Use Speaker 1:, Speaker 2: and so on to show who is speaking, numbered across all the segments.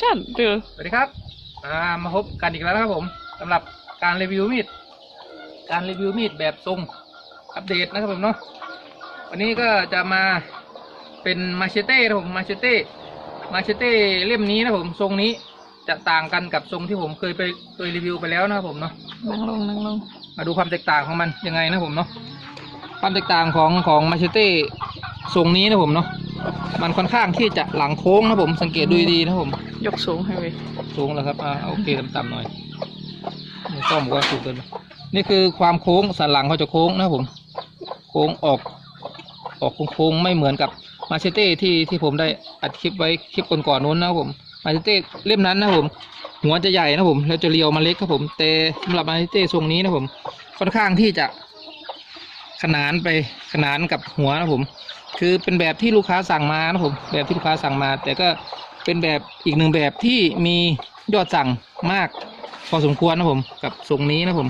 Speaker 1: ชัดดู
Speaker 2: สวัสดีครับอ่ามาพบกันอีกแล้วนะครับผมสำหรับการรีวิวมีด การรีวิวมีดแบบทรงอัปเดตนะครับผมเนาะวันนี้ก็จะมาเป็นมาเชเต้นะผมมาเชเต้มาเชเต้เล่มนี้นะผมทรงนี้จะต่างกันกับทรงที่ผมเคยไปเคยรีวิวไปแล้วนะครับผมเนาะ
Speaker 1: นั่งลงนั่งลง
Speaker 2: มาดูความแตกต่างของมันยังไงนะผมเนาะความแตกต่างของของมาเชเต้ทรงนี้นะผมเนาะมันค่อนข้างที่จะหลังโค้งนะผมสังเกตดูดีๆนะผม
Speaker 1: ยกสูงให้เว้ย
Speaker 2: สูงแล้วครับอ่าโอเคต่ำๆหน่อยนี่ซ่อมก็สูงเกินนี่คือความโค้งสันหลังเขาจะโค้งนะผม โค้งออกออกโค้งๆไม่เหมือนกับมาเชเต้ที่ที่ผมได้อัดคลิปไว้คลิปก่อนๆนู้นนะผมมาเชเต้เล่มนั้นนะผม หัวจะใหญ่นะผม แล้วจะเรียวมาเล็กครับผม แต่สำหรับมาเชเต้ทรงนี้นะผม ค่อนข้างที่จะขนานไปขนานกับหัวนะผม คือเป็นแบบที่ลูกค้าสั่งมานะผม แบบที่ลูกค้าสั่งมา แต่ก็ เป็นแบบอีกหนึ่งแบบที่มียอดสั่งมาก พอสมควรนะผมกับทรงนี้นะผม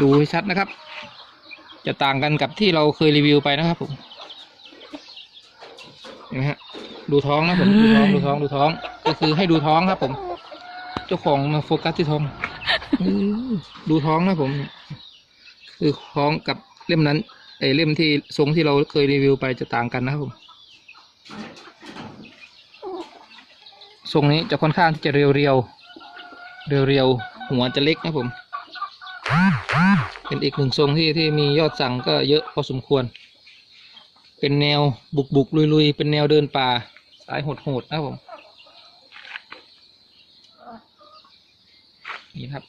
Speaker 2: ดูให้ชัดนะครับ จะต่างกันกับที่เราเคยรีวิวไปนะครับผมเห็นไหมฮะดูท้องนะผมดูท้องดูท้องดูท้อง ก็คือให้ดูท้องครับผม เจ้าของมาโฟกัสที่ท้องดูท้องนะผม คือท้องกับเล่มนั้นไอ้เล่มที่ทรงที่เราเคยรีวิวไปจะต่างกันนะครับผม ทรงนี้จะค่อนข้างที่จะเรียวเรียวเรียวเรียวๆหัวจะเล็กนะผม เป็นอีกหนึ่งทรงที่ที่มียอดสั่งก็เยอะพอสมควร เป็นแนวบุกบุกลุยลุยๆเป็นแนวเดินป่าสายโหดโหดๆนะผมนี่ครับ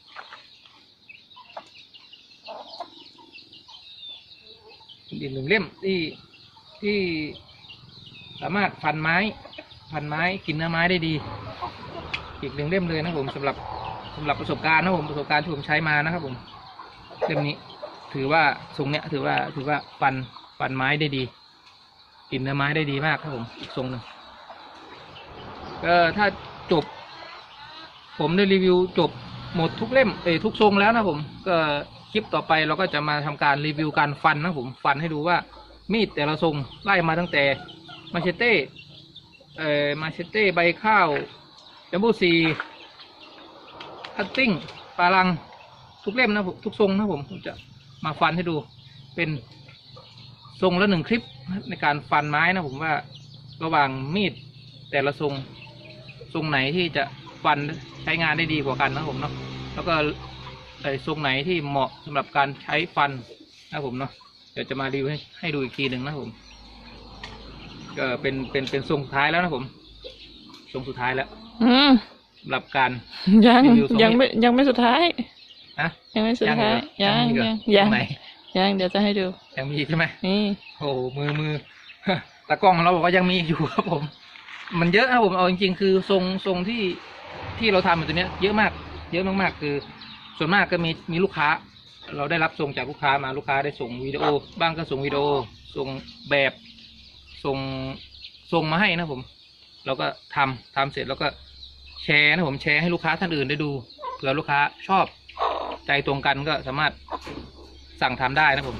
Speaker 2: อีกหนึ่งเล่มที่ที่สามารถฟันไม้ ฟันไม้กินเนื้อไม้ได้ดี อีกหนึ่งเล่มเลยนะผมสำหรับสำหรับประสบการณ์นะผมประสบการณ์ที่ผมใช้มานะครับ ผมเล่มนี้ ถือว่าทรงเนี้ยถือว่าถือว่าฟันฟันไม้ได้ดี กินเนื้อไม้ได้ดีมากครับผมอีกทรงหนึ่งก็ถ้าจบ ผมได้รีวิวจบหมดทุกเล่มเอทุกทรงแล้วนะผม ก็คลิปต่อไปเราก็จะมาทำการรีวิวการฟันนะผมฟันให้ดูว่ามีดแต่ละทรงไล่มาตั้งแต่มาเชเต้ เอ่อมาเชเต้ใบข้าวจัมโบ้ซีคัตติ้งปลาลังทุกเล่มนะผมทุกทรงนะผมผมจะมาฟันให้ดูเป็นทรงละหนึ่งคลิปในการฟันไม้นะผมว่าระหว่างมีดแต่ละทรงทรงไหนที่จะฟันใช้งานได้ดีกว่ากันนะผมเนาะแล้วก็ไอ้ทรงไหนที่เหมาะสำหรับการใช้ฟันนะผมเนาะเดี๋ยวจะมารีวิวให้ดูอีกทีหนึ่งนะผม ก็เป็นเป็นเป็นทรงสุดท้ายแล้วนะผมทรงสุดท้ายแล้ว
Speaker 1: อืม
Speaker 2: สำหรับการ
Speaker 1: ยัง
Speaker 2: รีวิวทรงนี้
Speaker 1: ยังไม่ยังไม่สุดท้าย
Speaker 2: นะ
Speaker 1: ยังไม่สุดท้าย
Speaker 2: ยั
Speaker 1: ยังง
Speaker 2: อีกเหรอ
Speaker 1: ยัง
Speaker 2: ยั
Speaker 1: ยัง
Speaker 2: งไหน
Speaker 1: ยังเดี๋ยวจะให้ดู
Speaker 2: ยังมีอีกใช่ไหม
Speaker 1: นี่
Speaker 2: โอ้โหมือมือ ตากล้องของเราบอกว่ายังมีอีกอยู่ครับผม มันเยอะครับผมเอาจริงๆ คือทรงทรงที่ที่เราทำอยู่ตัวเนี้ย เยอะมาก เยอะมากๆ คือ ส่วนมากก็มีมีลูกค้า เราได้รับส่งจากลูกค้ามาลูกค้าได้ส่งวิดีโอ บ้างก็ส่งวิดีโอส่งแบบ ส่งส่งมาให้นะผม เราก็ทำทำเสร็จแล้วก็แชร์นะผมแชร์ให้ลูกค้าท่านอื่นได้ดูเผื่อลูกค้าชอบใจตรงกันก็สามารถสั่งทำได้นะผม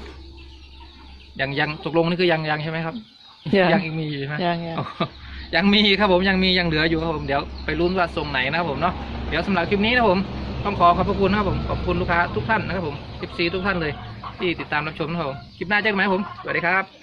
Speaker 2: ยังยังตกลงนี่คือยังยังใช่ไหมครับ
Speaker 1: ยัง
Speaker 2: ยังอีกมีอยู่ใช่ไหม
Speaker 1: ยังยัง
Speaker 2: อ๋อยังมีครับผมยังมียังเหลืออยู่ครับผมเดี๋ยวไปลุ้นว่าทรงไหนนะครับผมเนาะเดี๋ยวสำหรับคลิปนี้นะครับผมต้องขอขอบพระคุณนะครับผมขอบคุณลูกค้าทุกท่านนะครับผมคลิปซีทุกท่านเลย ที่ติดตามรับชมนะครับผมคลิปหน้าเจอกันไหมครับผมสวัสดีครับ